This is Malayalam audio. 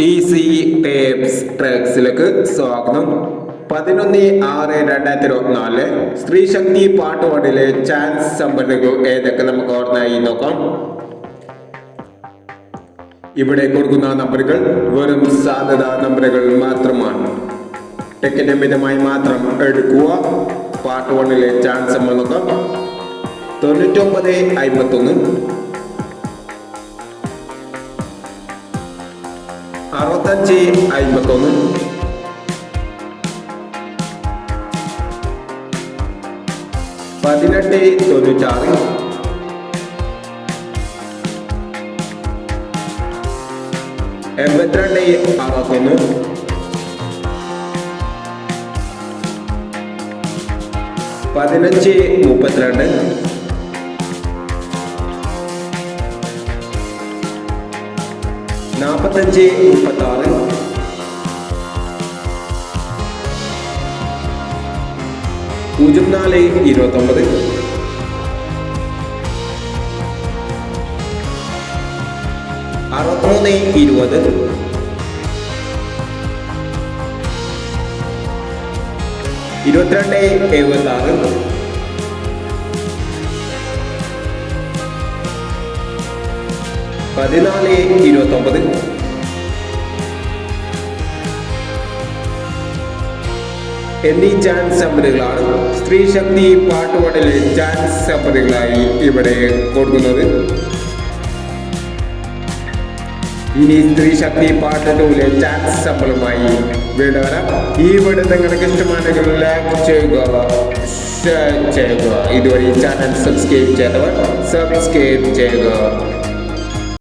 ഈസി ട്രാക്സിലേക്ക് സ്വാഗതം. പതിനൊന്ന് ആറ് രണ്ടായിരത്തി ഇരുപത്തിനാല് സ്ത്രീശക്തി പാട്ടുപാടിലെ ചാൻസ് സംഭരണികൾ ഏതൊക്കെ നമുക്ക് ഓർമ്മയായി നോക്കാം. ഇവിടെ കൊടുക്കുന്ന നമ്പറുകൾ വെറും സാധ്യതാ നമ്പറുകൾ മാത്രമാണ്. ടെക്കിന്റെ മിതമായി മാത്രം എടുക്കുക. പാട്ട് വണ്ണിലെ ചാൻസ് നമ്മൾ നോക്കാം. തൊണ്ണൂറ്റൊമ്പത് അമ്പത്തൊന്ന് അറുപത്തഞ്ച് അമ്പത്തൊന്ന് പതിനെട്ട് തൊണ്ണൂറ്റാറ്. എൺപത്തിരണ്ട് അറുപത്തൊന്ന്. പതിനഞ്ച് മുപ്പത്തിരണ്ട്. നാൽപ്പത്തഞ്ച് മുപ്പത്തി ആറ് പൂജ്യം നാല് ഇരുപത്തൊമ്പത്. അറുപത്തിമൂന്ന് ഇരുപത്. ഇരുപത്തിരണ്ട് എഴുപത്തി ആറ് പതിനാല് ഇരുപത്തൊമ്പത്. എന്നീ ചാൻസ് നമ്പറുകളാണ് സ്ത്രീ ശക്തി പാട്ടുപാടലിൽ ചാൻസ് നമ്പറുകളായി ഇവിടെ കൊടുക്കുന്നത്. ഇനി സ്ത്രീ ശക്തി പാട്ടിലെ ചാൻസ് നമ്പറുമായി വീണ്ടും വരാം ഈ വീട് നിങ്ങൾക്ക് ഇഷ്ടമാണെങ്കിൽ ലൈക്ക് ചെയ്യുക ഷെയർ ചെയ്യുക. ഇതുവരെ ചാനൽ സബ്സ്ക്രൈബ് ചെയ്തവർ സബ്സ്ക്രൈബ് ചെയ്യുക.